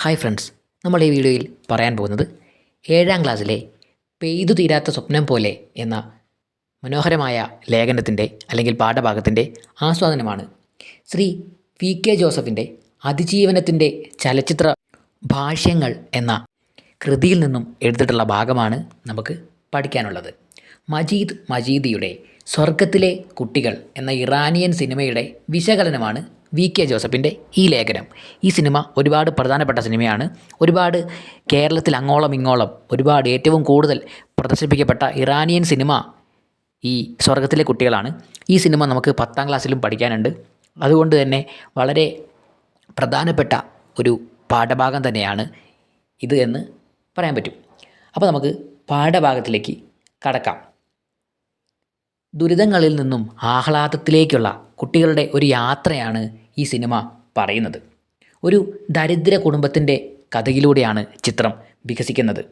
Hi friends നമ്മൾ ഈ വീഡിയോയിൽ പറയാൻ പോകുന്നത് ഏഴാം ക്ലാസ്സിലെ പെയ്തു തീരാത്ത സ്വപ്നം പോലെ എന്ന മനോഹരമായ ലേഖനത്തിന്റെ അല്ലെങ്കിൽ പാഠഭാഗത്തിന്റെ ആസ്വാദനമാണ് ശ്രീ വി കെ ജോസഫിന്റെ അതിജീവനത്തിന്റെ ചലച്ചിത്ര ഭാഷ്യങ്ങൾ എന്ന കൃതിയിൽ നിന്നും എടുത്തിട്ടുള്ള ഭാഗമാണ് നമുക്ക് പഠിക്കാനുള്ളത്. മജീദ് മജീദിയുടെ സ്വർഗത്തിലെ കുട്ടികൾ എന്ന ഇറാനിയൻ സിനിമയുടെ വിശകലനമാണ് വി കെ ജോസഫിന്റെ ഈ ലേഖനം. ഈ സിനിമ ഒരുപാട് പ്രധാനപ്പെട്ട സിനിമയാണ്. ഒരുപാട് കേരളത്തിൽ അങ്ങോളം ഇങ്ങോളം ഒരുപാട് ഏറ്റവും കൂടുതൽ പ്രദർശിപ്പിക്കപ്പെട്ട ഇറാനിയൻ സിനിമ ഈ സ്വർഗത്തിലെ കുട്ടികളാണ്. ഈ സിനിമ നമുക്ക് പത്താം ക്ലാസ്സിലും പഠിക്കാനുണ്ട്. അതുകൊണ്ട് തന്നെ വളരെ പ്രധാനപ്പെട്ട ഒരു പാഠഭാഗം തന്നെയാണ് ഇത് എന്ന് പറയാൻ പറ്റും. അപ്പോൾ നമുക്ക് പാഠഭാഗത്തിലേക്ക് കടക്കാം. ദുരിതങ്ങളിൽ നിന്നും ആഹ്ലാദത്തിലേക്കുള്ള കുട്ടികളുടെ ഒരു യാത്രയാണ് ഈ സിനിമ പറയുന്നത്. ഒരു ദരിദ്ര കുടുംബത്തിന്റെ കഥയിലൂടെയാണ് ചിത്രം വികസിക്കുന്നത്.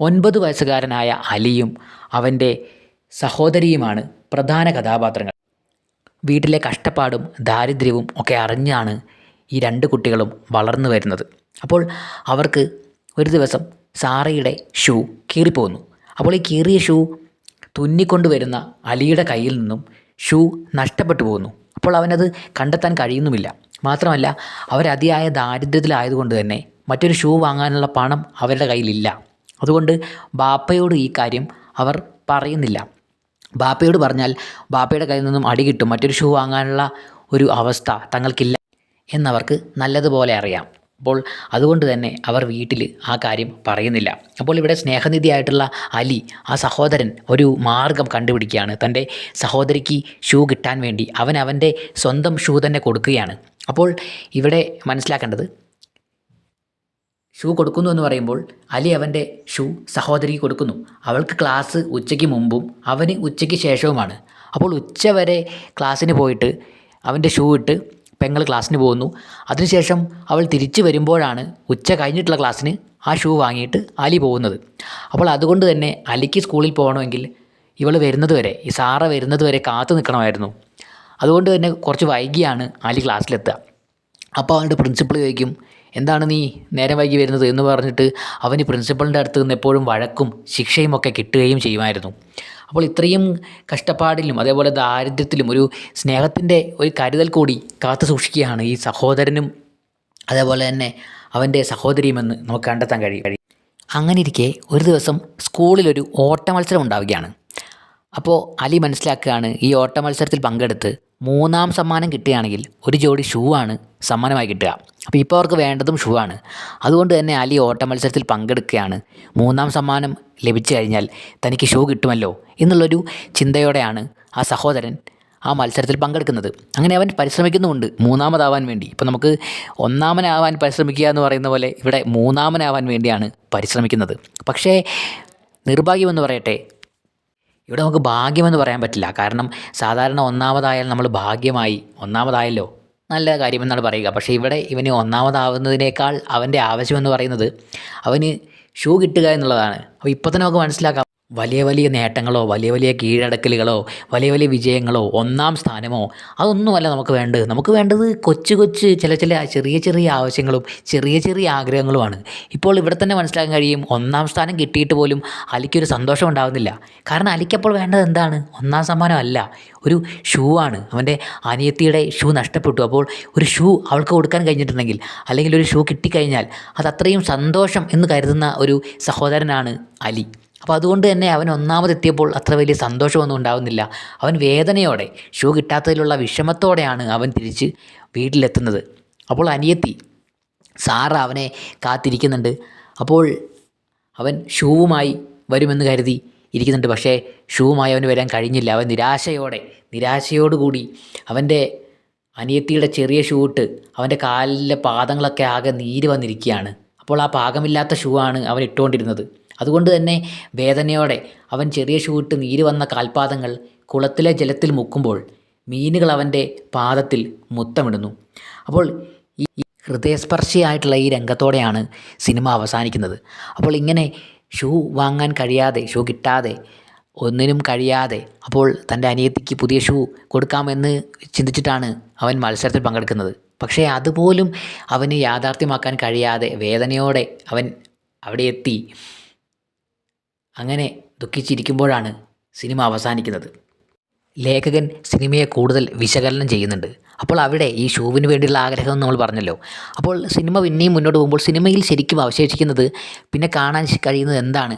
ഒൻപത് വയസ്സുകാരനായ അലിയും അവന്റെ സഹോദരിയുമാണ് പ്രധാന കഥാപാത്രങ്ങൾ. വീട്ടിലെ കഷ്ടപ്പാടും ദാരിദ്ര്യവും ഒക്കെ അറിഞ്ഞാണ് ഈ രണ്ട് കുട്ടികളും വളർന്നു വരുന്നത്. അപ്പോൾ അവർക്ക് ഒരു ദിവസം സാറയുടെ ഷൂ കീറിപ്പോകുന്നു അപ്പോൾ ഈ കീറിയ ഷൂ തുന്നിക്കൊണ്ടുവരുന്ന അലിയുടെ കയ്യിൽ നിന്നും ഷൂ നഷ്ടപ്പെട്ടു പോകുന്നു അപ്പോൾ അവനത് കണ്ടെത്താൻ കഴിയുന്നുമില്ല. മാത്രമല്ല അവരതിയായ ദാരിദ്ര്യത്തിലായതുകൊണ്ട് തന്നെ മറ്റൊരു ഷൂ വാങ്ങാനുള്ള പണം അവരുടെ കയ്യിലില്ല. അതുകൊണ്ട് ബാപ്പയോട് ഈ കാര്യം അവർ പറയുന്നില്ല. ബാപ്പയോട് പറഞ്ഞാൽ ബാപ്പയുടെ കയ്യിൽ നിന്നും അടി കിട്ടും മറ്റൊരു ഷൂ വാങ്ങാനുള്ള ഒരു അവസ്ഥ തങ്ങൾക്കില്ല എന്നവർക്ക് നല്ലതുപോലെ അറിയാം. അപ്പോൾ അതുകൊണ്ട് തന്നെ അവർ വീട്ടിൽ ആ കാര്യം പറയുന്നില്ല. അപ്പോൾ ഇവിടെ സ്നേഹനിധിയായിട്ടുള്ള അലി ആ സഹോദരൻ ഒരു മാർഗം കണ്ടുപിടിക്കുകയാണ്. തന്റെ സഹോദരിക്ക് ഷൂ കിട്ടാൻ വേണ്ടി അവൻ അവന്റെ സ്വന്തം ഷൂ തന്നെ കൊടുക്കുകയാണ്. അപ്പോൾ ഇവിടെ മനസ്സിലാക്കേണ്ടത് ഷൂ കൊടുക്കുന്നു എന്ന് പറയുമ്പോൾ അലി അവന്റെ ഷൂ സഹോദരിക്ക് കൊടുക്കുന്നു. അവൾക്ക് ക്ലാസ് ഉച്ചയ്ക്ക് മുമ്പും അവന് ഉച്ചയ്ക്ക് ശേഷവുമാണ്. അപ്പോൾ ഉച്ച വരെ ക്ലാസ്സിന് പോയിട്ട് അവന്റെ ഷൂ ഇട്ട് പെങ്ങൾ ക്ലാസ്സിന് പോകുന്നു. അതിനുശേഷം അവൾ തിരിച്ചു വരുമ്പോഴാണ് ഉച്ച കഴിഞ്ഞിട്ടുള്ള ക്ലാസ്സിന് ആ ഷൂ വാങ്ങിയിട്ട് അലി പോകുന്നത്. അപ്പോൾ അതുകൊണ്ട് തന്നെ അലിക്ക് സ്കൂളിൽ പോകണമെങ്കിൽ ഇവൾ വരുന്നത് വരെ ഈ സാറ വരുന്നത് വരെ കാത്തു നിൽക്കണമായിരുന്നു. അതുകൊണ്ട് തന്നെ കുറച്ച് വൈകിയാണ് അലി ക്ലാസ്സിലെത്തുക. അപ്പോൾ അവന്റെ പ്രിൻസിപ്പൾ ചോദിക്കും എന്താണ് നീ നേരം വൈകി വരുന്നത്? എന്ന് പറഞ്ഞിട്ട് അവന് പ്രിൻസിപ്പളിന്റെ അടുത്ത് നിന്ന് എപ്പോഴും വഴക്കും ശിക്ഷയും ഒക്കെ കിട്ടുകയും ചെയ്യുമായിരുന്നു. അപ്പോൾ ഇത്രയും കഷ്ടപ്പാടിലും അതേപോലെ ദാരിദ്ര്യത്തിലും ഒരു സ്നേഹത്തിന്റെ ഒരു കരുതൽ കൂടി കാത്തു സൂക്ഷിക്കുകയാണ് ഈ സഹോദരനും അതേപോലെ തന്നെ അവന്റെ സഹോദരിയുമെന്ന് നമുക്ക് കണ്ടെത്താൻ കഴിയും. അങ്ങനെ ഇരിക്കെ ഒരു ദിവസം സ്കൂളിലൊരു ഓട്ട മത്സരം ഉണ്ടാവുകയാണ്. അപ്പോൾ അലി മനസ്സിലാക്കുകയാണ് ഈ ഓട്ട മത്സരത്തിൽ പങ്കെടുത്ത് മൂന്നാം സമ്മാനം കിട്ടുകയാണെങ്കിൽ ഒരു ജോഡി ഷൂ ആണ് സമ്മാനമായി കിട്ടുക. അപ്പോൾ ഇപ്പോൾ അവർക്ക് വേണ്ടതും ഷൂ ആണ്. അതുകൊണ്ട് തന്നെ അലി ഓട്ട മത്സരത്തിൽ പങ്കെടുക്കുകയാണ്. മൂന്നാം സമ്മാനം ലഭിച്ചു കഴിഞ്ഞാൽ തനിക്ക് ഷൂ കിട്ടുമല്ലോ എന്നുള്ളൊരു ചിന്തയോടെയാണ് ആ സഹോദരൻ ആ മത്സരത്തിൽ പങ്കെടുക്കുന്നത്. അങ്ങനെ അവൻ പരിശ്രമിക്കുന്നുമുണ്ട് മൂന്നാമതാവാൻ വേണ്ടി. ഇപ്പോൾ നമുക്ക് ഒന്നാമനാവാൻ പരിശ്രമിക്കുക എന്ന് പറയുന്ന പോലെ ഇവിടെ മൂന്നാമനാവാൻ വേണ്ടിയാണ് പരിശ്രമിക്കുന്നത്. പക്ഷേ നിർഭാഗ്യമെന്ന് പറയട്ടെ ഇവിടെ നമുക്ക് ഭാഗ്യമെന്ന് പറയാൻ പറ്റില്ല. കാരണം സാധാരണ ഒന്നാമതായാൽ നമ്മൾ ഭാഗ്യമായി ഒന്നാമതായല്ലോ? നല്ല കാര്യമെന്നാണ് പറയുക. പക്ഷേ ഇവിടെ ഇവന് ഒന്നാമതാവുന്നതിനേക്കാൾ അവന്റെ ആവശ്യമെന്ന് പറയുന്നത് അവന് ഷൂ കിട്ടുക എന്നുള്ളതാണ്. അപ്പോൾ ഇപ്പോൾ തന്നെ നമുക്ക് മനസ്സിലാക്കാം. വലിയ വലിയ നേട്ടങ്ങളോ വലിയ വലിയ കീഴടക്കലുകളോ വലിയ വലിയ വിജയങ്ങളോ ഒന്നാം സ്ഥാനമോ അതൊന്നുമല്ല നമുക്ക് വേണ്ടത്. നമുക്ക് വേണ്ടത് കൊച്ചു കൊച്ചു ചില ചില ചെറിയ ചെറിയ ആവശ്യങ്ങളും ചെറിയ ചെറിയ ആഗ്രഹങ്ങളുമാണ്. ഇപ്പോൾ ഇവിടെ തന്നെ മനസ്സിലാക്കാൻ കഴിയും ഒന്നാം സ്ഥാനം കിട്ടിയിട്ട് പോലും അലിക്കൊരു സന്തോഷം ഉണ്ടാകുന്നില്ല കാരണം അലിക്കപ്പോൾ വേണ്ടത് എന്താണ്? ഒന്നാം സമ്മാനം അല്ല. ഒരു ഷൂ ആണ്. അവന്റെ അനിയത്തിയുടെ ഷൂ നഷ്ടപ്പെട്ടു. അപ്പോൾ ഒരു ഷൂ അവൾക്ക് കൊടുക്കാൻ കഴിഞ്ഞിട്ടുണ്ടെങ്കിൽ അല്ലെങ്കിൽ ഒരു ഷൂ കിട്ടിക്കഴിഞ്ഞാൽ അത് അത്രയും സന്തോഷം എന്ന് കരുതുന്ന ഒരു സഹോദരനാണ് അലി. അപ്പോൾ അതുകൊണ്ട് തന്നെ അവൻ ഒന്നാമതെത്തിയപ്പോൾ അത്ര വലിയ സന്തോഷമൊന്നും ഉണ്ടാകുന്നില്ല അവൻ വേദനയോടെ ഷൂ കിട്ടാത്തതിലുള്ള വിഷമത്തോടെയാണ് അവൻ തിരിച്ച് വീട്ടിലെത്തുന്നത്. അപ്പോൾ അനിയത്തി സാറ അവനെ കാത്തിരിക്കുന്നുണ്ട്. അപ്പോൾ അവൻ ഷൂവുമായി വരുമെന്ന് കരുതി ഇരിക്കുന്നുണ്ട്. പക്ഷേ ഷൂവുമായി അവന് വരാൻ കഴിഞ്ഞില്ല. അവൻ നിരാശയോടെ നിരാശയോടുകൂടി അവന്റെ അനിയത്തിയുടെ ചെറിയ ഷൂ ഇട്ട് അവന്റെ കാലിലെ പാദങ്ങളൊക്കെ ആകെ നീര് വന്നിരിക്കുകയാണ്. അപ്പോൾ ആ പാകമില്ലാത്ത ഷൂ ആണ് അവൻ ഇട്ടുകൊണ്ടിരുന്നത്. അതുകൊണ്ട് തന്നെ വേദനയോടെ അവൻ ചെറിയ ഷൂട്ട് നീര് വന്ന കാൽപാദങ്ങൾ കുളത്തിലെ ജലത്തിൽ മുക്കുമ്പോൾ മീനുകൾ അവന്റെ പാദത്തിൽ മുത്തമിടുന്നു. അപ്പോൾ ഈ ഹൃദയസ്പർശിയായിട്ടുള്ള ഈ രംഗത്തോടെയാണ് സിനിമ അവസാനിക്കുന്നത്. അപ്പോൾ ഇങ്ങനെ ഷൂ വാങ്ങാൻ കഴിയാതെ ഷൂ കിട്ടാതെ ഒന്നിനും കഴിയാതെ അപ്പോൾ തന്റെ അനിയത്തിക്ക് പുതിയ ഷൂ കൊടുക്കാമെന്ന് ചിന്തിച്ചിട്ടാണ് അവൻ മത്സരത്തിൽ പങ്കെടുക്കുന്നത്. പക്ഷേ അതുപോലും അവന് യാഥാർത്ഥ്യമാക്കാൻ കഴിയാതെ വേദനയോടെ അവൻ അവിടെ എത്തി. അങ്ങനെ ദുഃഖിച്ചിരിക്കുമ്പോഴാണ് സിനിമ അവസാനിക്കുന്നത്. ലേഖകൻ സിനിമയെ കൂടുതൽ വിശകലനം ചെയ്യുന്നുണ്ട്. അപ്പോൾ അവിടെ ഈ ഷൂവിന് വേണ്ടിയുള്ള ആഗ്രഹം നമ്മൾ പറഞ്ഞല്ലോ. അപ്പോൾ സിനിമ പിന്നെയും മുന്നോട്ട് പോകുമ്പോൾ സിനിമയിൽ ശരിക്കും അവശേഷിക്കുന്നത് പിന്നെ കാണാൻ കഴിയുന്നത് എന്താണ്?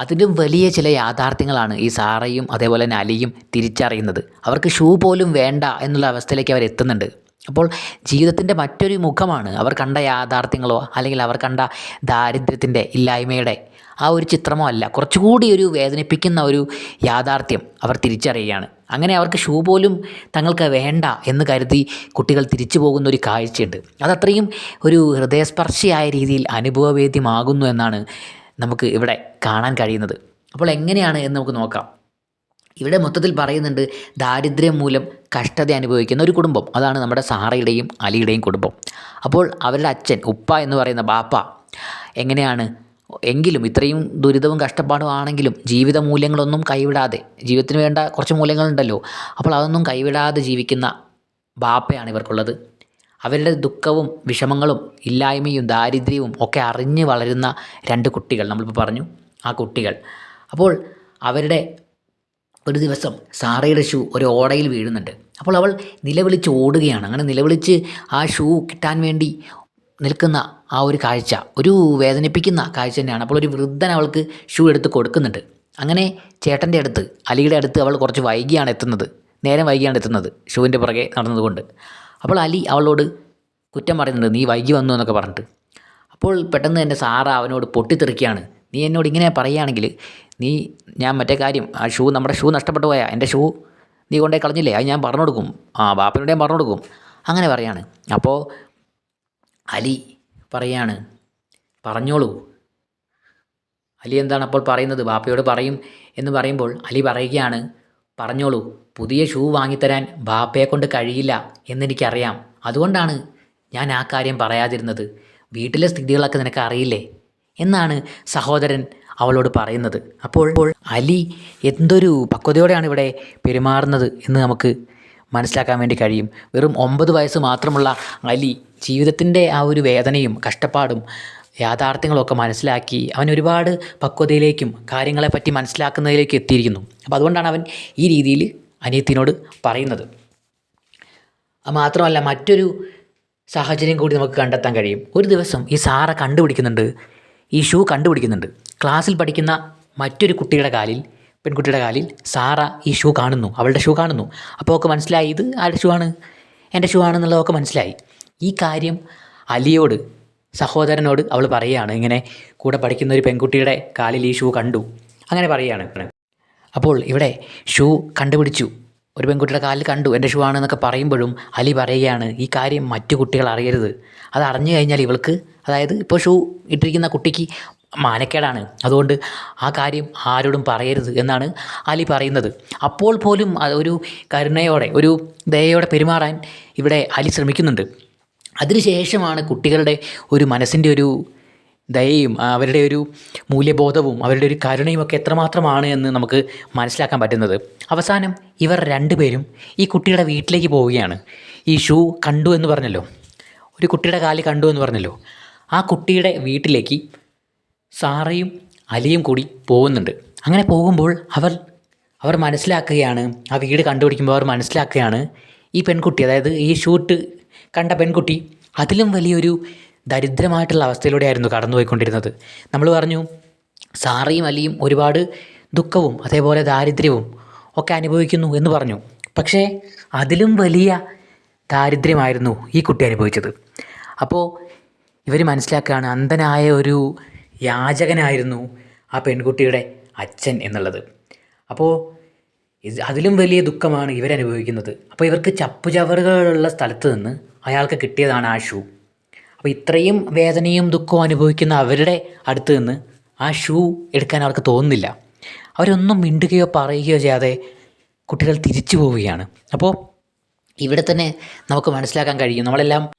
അതിലും വലിയ ചില യാഥാർത്ഥ്യങ്ങളാണ് ഈ സാറയും അതേപോലെ തന്നെ അലിയും തിരിച്ചറിയുന്നത്. അവർക്ക് ഷൂ പോലും വേണ്ട എന്നുള്ള അവസ്ഥയിലേക്ക് അവർ എത്തുന്നുണ്ട്. അപ്പോൾ ജീവിതത്തിന്റെ മറ്റൊരു മുഖമാണ് അവർ കണ്ട യാഥാർത്ഥ്യങ്ങളോ അല്ലെങ്കിൽ അവർ കണ്ട ദാരിദ്ര്യത്തിന്റെ ഇല്ലായ്മയുടെ ആ ഒരു ചിത്രമോ അല്ല. കുറച്ചുകൂടി ഒരു വേദനിപ്പിക്കുന്ന ഒരു യാഥാർത്ഥ്യം അവർ തിരിച്ചറിയുകയാണ്. അങ്ങനെ അവർക്ക് ഷൂ പോലും തങ്ങൾക്ക് വേണ്ട എന്ന് കരുതി കുട്ടികൾ തിരിച്ചു പോകുന്ന ഒരു കാഴ്ചയുണ്ട്. അതത്രയും ഒരു ഹൃദയസ്പർശിയായ രീതിയിൽ അനുഭവവേദ്യമാകുന്നു എന്നാണ് നമുക്ക് ഇവിടെ കാണാൻ കഴിയുന്നത്. അപ്പോൾ എങ്ങനെയാണ് എന്ന് നമുക്ക് നോക്കാം. ഇവിടെ മൊത്തത്തിൽ പറയുന്നുണ്ട് ദാരിദ്ര്യം മൂലം കഷ്ടത അനുഭവിക്കുന്ന ഒരു കുടുംബം. അതാണ് നമ്മുടെ സാറയുടെയും അലിയുടെയും കുടുംബം. അപ്പോൾ അവരുടെ അച്ഛൻ ഉപ്പ എന്ന് പറയുന്ന ബാപ്പ എങ്ങനെയാണ് എങ്കിലും ഇത്രയും ദുരിതവും കഷ്ടപ്പാടും ആണെങ്കിലും ജീവിത മൂല്യങ്ങളൊന്നും കൈവിടാതെ ജീവിതത്തിന് വേണ്ട കുറച്ച് മൂല്യങ്ങളുണ്ടല്ലോ അപ്പോൾ അതൊന്നും കൈവിടാതെ ജീവിക്കുന്ന ബാപ്പയാണ് ഇവർക്കുള്ളത്. അവരുടെ ദുഃഖവും വിഷമങ്ങളും ഇല്ലായ്മയും ദാരിദ്ര്യവും ഒക്കെ അറിഞ്ഞ് വളരുന്ന രണ്ട് കുട്ടികൾ നമ്മളിപ്പോൾ പറഞ്ഞു ആ കുട്ടികൾ. അപ്പോൾ അവരുടെ ഒരു ദിവസം സാറയുടെ ഷൂ ഒരു ഓടയിൽ വീഴുന്നുണ്ട്. അപ്പോൾ അവൾ നിലവിളിച്ച് ഓടുകയാണ്. അങ്ങനെ നിലവിളിച്ച് ആ ഷൂ കിട്ടാൻ വേണ്ടി നിൽക്കുന്ന ആ ഒരു കാഴ്ച ഒരു വേദനിപ്പിക്കുന്ന കാഴ്ച തന്നെയാണ്. അപ്പോൾ ഒരു വൃദ്ധൻ അവൾക്ക് ഷൂ എടുത്ത് കൊടുക്കുന്നുണ്ട്. അങ്ങനെ ചേട്ടന്റെ അടുത്ത് അലിയുടെ അടുത്ത് അവൾ കുറച്ച് വൈകിയാണ് എത്തുന്നത്. നേരം വൈകിയാണ് എത്തുന്നത് ഷൂവിന്റെ പുറകെ നടന്നതുകൊണ്ട്. അപ്പോൾ അലി അവളോട് കുറ്റം പറയുന്നുണ്ട് നീ വൈകി വന്നു എന്നൊക്കെ പറഞ്ഞിട്ട്. അപ്പോൾ പെട്ടെന്ന് തന്നെ സാറ അവനോട് പൊട്ടിത്തെറിക്കുകയാണ്. നീ എന്നോട് ഇങ്ങനെ പറയുകയാണെങ്കിൽ നീ ഞാൻ മറ്റേ കാര്യം ആ ഷൂ നമ്മുടെ ഷൂ നഷ്ടപ്പെട്ടു പോയാൽ എന്റെ ഷൂ നീ കൊണ്ടേ കളഞ്ഞില്ലേ? അത് ഞാൻ പറഞ്ഞു കൊടുക്കും. ആ ബാപ്പനോട് ഞാൻ പറഞ്ഞു കൊടുക്കും. അങ്ങനെ പറയാണ്. അപ്പോൾ അലി പറയാണ്. പറഞ്ഞോളൂ. അലി എന്താണ് അപ്പോൾ പറയുന്നത്? ബാപ്പയോട് പറയും എന്ന് പറയുമ്പോൾ അലി പറയുകയാണ് പറഞ്ഞോളൂ പുതിയ ഷൂ വാങ്ങിത്തരാൻ ബാപ്പയെ കൊണ്ട് കഴിയില്ല എന്നെനിക്കറിയാം. അതുകൊണ്ടാണ് ഞാൻ ആ കാര്യം പറയാതിരുന്നത്. വീട്ടിലെ സ്ഥിതികളൊക്കെ നിനക്ക് അറിയില്ലേ? എന്നാണ് സഹോദരൻ അവളോട് പറയുന്നത്. അപ്പോൾ അലി എന്തൊരു പക്വതയോടെയാണ് ഇവിടെ പെരുമാറുന്നത് എന്ന് നമുക്ക് മനസ്സിലാക്കാൻ വേണ്ടി കഴിയും. വെറും ഒമ്പത് വയസ്സ് മാത്രമുള്ള അലി ജീവിതത്തിന്റെ ആ ഒരു വേദനയും കഷ്ടപ്പാടും യാഥാർത്ഥ്യങ്ങളൊക്കെ മനസ്സിലാക്കി അവൻ ഒരുപാട് പക്വതയിലേക്കും കാര്യങ്ങളെപ്പറ്റി മനസ്സിലാക്കുന്നതിലേക്ക് എത്തിയിരിക്കുന്നു. അപ്പോൾ അതുകൊണ്ടാണ് അവൻ ഈ രീതിയിൽ അനിയത്തിനോട് പറയുന്നത്. മാത്രമല്ല മറ്റൊരു സാഹചര്യം കൂടി നമുക്ക് കണ്ടെത്താൻ കഴിയും. ഒരു ദിവസം ഈ സാറ കണ്ടുപിടിക്കുന്നുണ്ട് ഈ ഷൂ കണ്ടുപിടിക്കുന്നുണ്ട്. ക്ലാസ്സിൽ പഠിക്കുന്ന മറ്റൊരു കുട്ടിയുടെ കാലിൽ പെൺകുട്ടിയുടെ കാലിൽ സാറ ഈ ഷൂ കാണുന്നു അവളുടെ ഷൂ കാണുന്നു. അപ്പോൾ ഒക്കെ മനസ്സിലായി ഇത് ആരുടെ ഷൂ ആണ്? എന്റെ ഷൂ ആണെന്നുള്ളതൊക്കെ മനസ്സിലായി. ഈ കാര്യം അലിയോട് സഹോദരനോട് അവൾ പറയുകയാണ്. ഇങ്ങനെ കൂടെ പഠിക്കുന്ന ഒരു പെൺകുട്ടിയുടെ കാലിൽ ഈ ഷൂ കണ്ടു. അങ്ങനെ പറയുകയാണ് അപ്പോൾ ഇവിടെ ഷൂ കണ്ടുപിടിച്ചു. ഒരു പെൺകുട്ടിയുടെ കാലിൽ കണ്ടു എന്റെ ഷൂ ആണെന്നൊക്കെ പറയുമ്പോഴും അലി പറയുകയാണ് ഈ കാര്യം മറ്റു കുട്ടികൾ അറിയരുത്. അത് അറിഞ്ഞു കഴിഞ്ഞാൽ ഇവൾക്ക് അതായത് ഇപ്പോൾ ഷൂ ഇട്ടിരിക്കുന്ന കുട്ടിക്ക് മാനക്കേടാണ്. അതുകൊണ്ട് ആ കാര്യം ആരോടും പറയരുത് എന്നാണ് അലി പറയുന്നത്. അപ്പോൾ പോലും ഒരു കരുണയോടെ ഒരു ദയയോടെ പെരുമാറാൻ ഇവിടെ അലി ശ്രമിക്കുന്നുണ്ട്. അതിനുശേഷമാണ് കുട്ടികളുടെ ഒരു മനസ്സിന്റെ ഒരു ദയയും അവരുടെ ഒരു മൂല്യബോധവും അവരുടെ ഒരു കരുണയും ഒക്കെ എത്രമാത്രമാണ് എന്ന് നമുക്ക് മനസ്സിലാക്കാൻ പറ്റുന്നത്. അവസാനം ഇവർ രണ്ടുപേരും ഈ കുട്ടിയുടെ വീട്ടിലേക്ക് പോവുകയാണ്. ഈ ഷൂ കണ്ടു എന്ന് പറഞ്ഞല്ലോ. ഒരു കുട്ടിയുടെ കാലിൽ കണ്ടു എന്ന് പറഞ്ഞല്ലോ. ആ കുട്ടിയുടെ വീട്ടിലേക്ക് സാറയും അലിയും കൂടി പോകുന്നുണ്ട്. അങ്ങനെ പോകുമ്പോൾ അവർ അവർ മനസ്സിലാക്കുകയാണ് ആ വീട് കണ്ടുപിടിക്കുമ്പോൾ അവർ മനസ്സിലാക്കുകയാണ് ഈ പെൺകുട്ടി അതായത് ഈ ഷൂട്ട് കണ്ട പെൺകുട്ടി അതിലും വലിയൊരു ദരിദ്രമായിട്ടുള്ള അവസ്ഥയിലൂടെയായിരുന്നു കടന്നുപോയിക്കൊണ്ടിരുന്നത്. നമ്മൾ പറഞ്ഞു സാറയും അലിയും ഒരുപാട് ദുഃഖവും അതേപോലെ ദാരിദ്ര്യവും ഒക്കെ അനുഭവിക്കുന്നു എന്ന് പറഞ്ഞു. പക്ഷേ അതിലും വലിയ ദാരിദ്ര്യമായിരുന്നു ഈ കുട്ടി അനുഭവിച്ചത്. അപ്പോൾ ഇവർ മനസ്സിലാക്കുകയാണ് അന്ധനായ ഒരു യാചകനായിരുന്നു ആ പെൺകുട്ടിയുടെ അച്ഛൻ എന്നുള്ളത്. അപ്പോൾ അതിലും വലിയ ദുഃഖമാണ് ഇവരനുഭവിക്കുന്നത്. അപ്പോൾ ഇവർക്ക് ചപ്പുചവറുകളുള്ള സ്ഥലത്ത് നിന്ന് അയാൾക്ക് കിട്ടിയതാണ് ആ ഷൂ. അപ്പോൾ ഇത്രയും വേദനയും ദുഃഖവും അനുഭവിക്കുന്ന അവരുടെ അടുത്ത് നിന്ന് ആ ഷൂ എടുക്കാൻ അവർക്ക് തോന്നുന്നില്ല. അവരൊന്നും മിണ്ടുകയോ പറയുകയോ ചെയ്യാതെ കുട്ടികൾ തിരിച്ചു പോവുകയാണ്. അപ്പോൾ ഇവിടെ തന്നെ നമുക്ക് മനസ്സിലാക്കാൻ കഴിയും നമ്മളെല്ലാം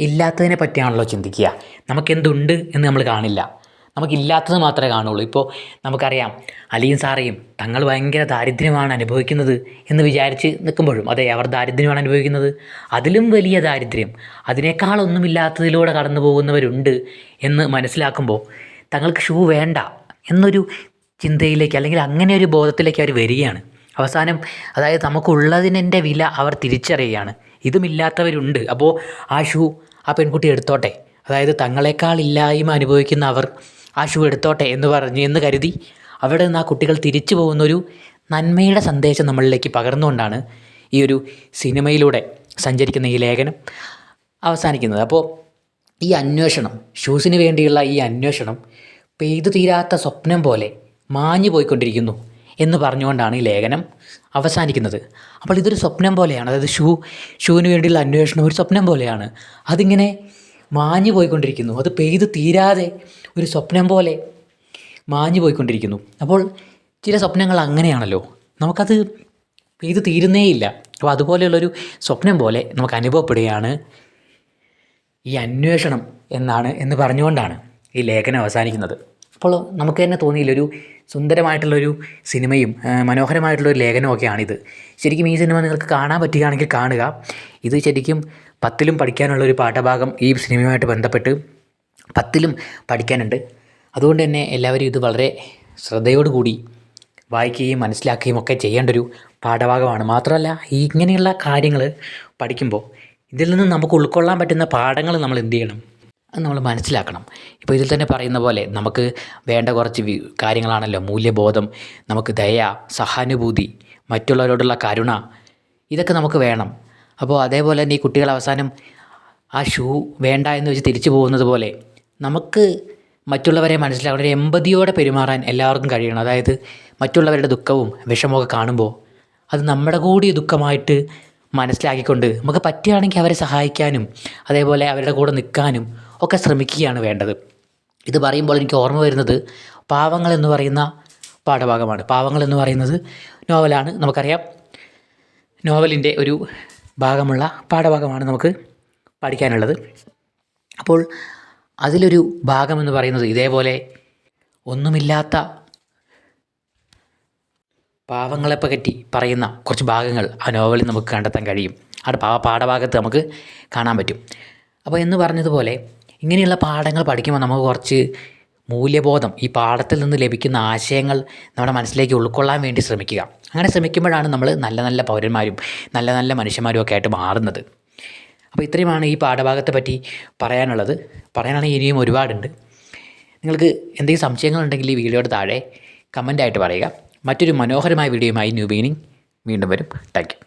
ഇല്ലാത്തതിനെ പറ്റിയാണല്ലോ ചിന്തിക്കുക. നമുക്കെന്തുണ്ട് എന്ന് നമ്മൾ കാണില്ല. നമുക്കില്ലാത്തത് മാത്രമേ കാണുള്ളൂ. ഇപ്പോൾ നമുക്കറിയാം അലിയും സാറയും തങ്ങൾ ഭയങ്കര ദാരിദ്ര്യമാണ് അനുഭവിക്കുന്നത് എന്ന് വിചാരിച്ച് നിൽക്കുമ്പോഴും അതെ അവർ ദാരിദ്ര്യമാണ് അനുഭവിക്കുന്നത്. അതിലും വലിയ ദാരിദ്ര്യം അതിനേക്കാളൊന്നുമില്ലാത്തതിലൂടെ കടന്നു പോകുന്നവരുണ്ട് എന്ന് മനസ്സിലാക്കുമ്പോൾ തങ്ങൾക്ക് ഷൂ വേണ്ട എന്നൊരു ചിന്തയിലേക്ക് അല്ലെങ്കിൽ അങ്ങനെ ഒരു ബോധത്തിലേക്ക് അവർ വരികയാണ്. അവസാനം അതായത് നമുക്കുള്ളതിന്റെ വില അവർ തിരിച്ചറിയുകയാണ്. ഇതുമില്ലാത്തവരുണ്ട്. അപ്പോൾ ആ ഷൂ ആ പെൺകുട്ടി എടുത്തോട്ടെ. അതായത് തങ്ങളെക്കാൾ ഇല്ലായ്മ അനുഭവിക്കുന്ന അവർ ആ ഷൂ എടുത്തോട്ടെ എന്ന് പറഞ്ഞു എന്ന് കരുതി. അവിടെ നിന്ന് ആ കുട്ടികൾ തിരിച്ചു പോകുന്നൊരു നന്മയുടെ സന്ദേശം നമ്മളിലേക്ക് പകർന്നുകൊണ്ടാണ് ഈ ഒരു സിനിമയിലൂടെ സഞ്ചരിക്കുന്ന ഈ ലേഖനം അവസാനിക്കുന്നത്. അപ്പോൾ ഈ അന്വേഷണം ഷൂസിന് വേണ്ടിയുള്ള ഈ അന്വേഷണം പെയ്തു തീരാത്ത സ്വപ്നം പോലെ മാഞ്ഞു പോയിക്കൊണ്ടിരിക്കുന്നു എന്ന് പറഞ്ഞുകൊണ്ടാണ് ഈ ലേഖനം അവസാനിക്കുന്നത്. അപ്പോൾ ഇതൊരു സ്വപ്നം പോലെയാണ്. അതായത് ഷൂ ഷൂവിന് വേണ്ടിയുള്ള അന്വേഷണം ഒരു സ്വപ്നം പോലെയാണ്. അതിങ്ങനെ മാഞ്ഞു പോയിക്കൊണ്ടിരിക്കുന്നു. അത് പെയ്ത് തീരാതെ ഒരു സ്വപ്നം പോലെ മാഞ്ഞു പോയിക്കൊണ്ടിരിക്കുന്നു. അപ്പോൾ ചില സ്വപ്നങ്ങൾ അങ്ങനെയാണല്ലോ. നമുക്കത് പെയ്തു തീരുന്നേയില്ല. അപ്പോൾ അതുപോലെയുള്ളൊരു സ്വപ്നം പോലെ നമുക്ക് അനുഭവപ്പെടുകയാണ് ഈ അന്വേഷണം എന്നാണ് എന്ന് പറഞ്ഞുകൊണ്ടാണ് ഈ ലേഖനം അവസാനിക്കുന്നത്. അപ്പോൾ നമുക്ക് തന്നെ തോന്നിയില്ല ഒരു സുന്ദരമായിട്ടുള്ളൊരു സിനിമയും മനോഹരമായിട്ടുള്ളൊരു ലേഖനമൊക്കെയാണിത് ശരിക്കും ഈ സിനിമ നിങ്ങൾക്ക് കാണാൻ പറ്റുകയാണെങ്കിൽ കാണുക. ഇത് ശരിക്കും പത്തിലും പഠിക്കാനുള്ള ഒരു പാഠഭാഗം ഈ സിനിമയുമായിട്ട് ബന്ധപ്പെട്ട് പത്തിലും പഠിക്കാനുണ്ട്. അതുകൊണ്ട് തന്നെ എല്ലാവരും ഇത് വളരെ ശ്രദ്ധയോടുകൂടി വായിക്കുകയും മനസ്സിലാക്കുകയും ഒക്കെ ചെയ്യേണ്ട ഒരു പാഠഭാഗമാണ്. മാത്രമല്ല ഈ ഇങ്ങനെയുള്ള കാര്യങ്ങൾ പഠിക്കുമ്പോൾ ഇതിൽ നിന്ന് നമുക്ക് ഉൾക്കൊള്ളാൻ പറ്റുന്ന പാഠങ്ങൾ നമ്മൾ എന്ത് ചെയ്യണം? അത് നമ്മൾ മനസ്സിലാക്കണം. ഇപ്പോൾ ഇതിൽ തന്നെ പറയുന്ന പോലെ നമുക്ക് വേണ്ട കുറച്ച് കാര്യങ്ങളാണല്ലോ. മൂല്യബോധം നമുക്ക് ദയ സഹാനുഭൂതി മറ്റുള്ളവരോടുള്ള കരുണ ഇതൊക്കെ നമുക്ക് വേണം. അപ്പോൾ അതേപോലെ തന്നെ ഈ കുട്ടികൾ അവസാനം ആ ഷൂ വേണ്ട എന്ന് വെച്ച് തിരിച്ചു പോകുന്നത് പോലെ നമുക്ക് മറ്റുള്ളവരെ മനസ്സിലാക്കാൻ ഒരു എമ്പതിയോടെ പെരുമാറാൻ എല്ലാവർക്കും കഴിയണം. അതായത് മറ്റുള്ളവരുടെ ദുഃഖവും വിഷമമൊക്കെ കാണുമ്പോൾ അത് നമ്മുടെ കൂടി ദുഃഖമായിട്ട് മനസ്സിലാക്കിക്കൊണ്ട് നമുക്ക് പറ്റുകയാണെങ്കിൽ അവരെ സഹായിക്കാനും അതേപോലെ അവരുടെ കൂടെ നിൽക്കാനും ഒക്കെ ശ്രമിക്കുകയാണ് വേണ്ടത്. ഇത് പറയുമ്പോൾ എനിക്ക് ഓർമ്മ വരുന്നത് പാവങ്ങൾ എന്ന് പറയുന്ന പാഠഭാഗമാണ്. പാവങ്ങൾ എന്ന് പറയുന്നത് നോവലാണ്. നമുക്കറിയാം. നോവലിന്റെ ഒരു ഭാഗമുള്ള പാഠഭാഗമാണ് നമുക്ക് പഠിക്കാനുള്ളത്. അപ്പോൾ അതിലൊരു ഭാഗമെന്ന് പറയുന്നത് ഇതേപോലെ ഒന്നുമില്ലാത്ത പാവങ്ങളെ പറ്റി പറയുന്ന കുറച്ച് ഭാഗങ്ങൾ ആ നോവലിൽ നമുക്ക് കണ്ടെത്താൻ കഴിയും. ആ പാഠഭാഗത്ത് നമുക്ക് കാണാൻ പറ്റും. അപ്പോൾ എന്ന് പറഞ്ഞതുപോലെ ഇങ്ങനെയുള്ള പാഠങ്ങൾ പഠിക്കുമ്പോൾ നമുക്ക് കുറച്ച് മൂല്യബോധം ഈ പാഠത്തിൽ നിന്ന് ലഭിക്കുന്ന ആശയങ്ങൾ നമ്മുടെ മനസ്സിലേക്ക് ഉൾക്കൊള്ളാൻ വേണ്ടി ശ്രമിക്കുക. അങ്ങനെ ശ്രമിക്കുമ്പോഴാണ് നമ്മൾ നല്ല നല്ല പൗരന്മാരും നല്ല നല്ല മനുഷ്യന്മാരും ഒക്കെ ആയിട്ട് മാറുന്നത്. അപ്പോൾ ഇത്രയുമാണ് ഈ പാഠഭാഗത്തെ പറ്റി പറയാനുള്ളത്. പറയാനാണെങ്കിൽ ഇനിയും ഒരുപാടുണ്ട്. നിങ്ങൾക്ക് എന്തെങ്കിലും സംശയങ്ങളുണ്ടെങ്കിൽ ഈ വീഡിയോയുടെ താഴെ കമന്റായിട്ട് പറയുക. മറ്റൊരു മനോഹരമായ വീഡിയോയുമായി ന്യൂ ബീനിങ് വീണ്ടും വരും. താങ്ക്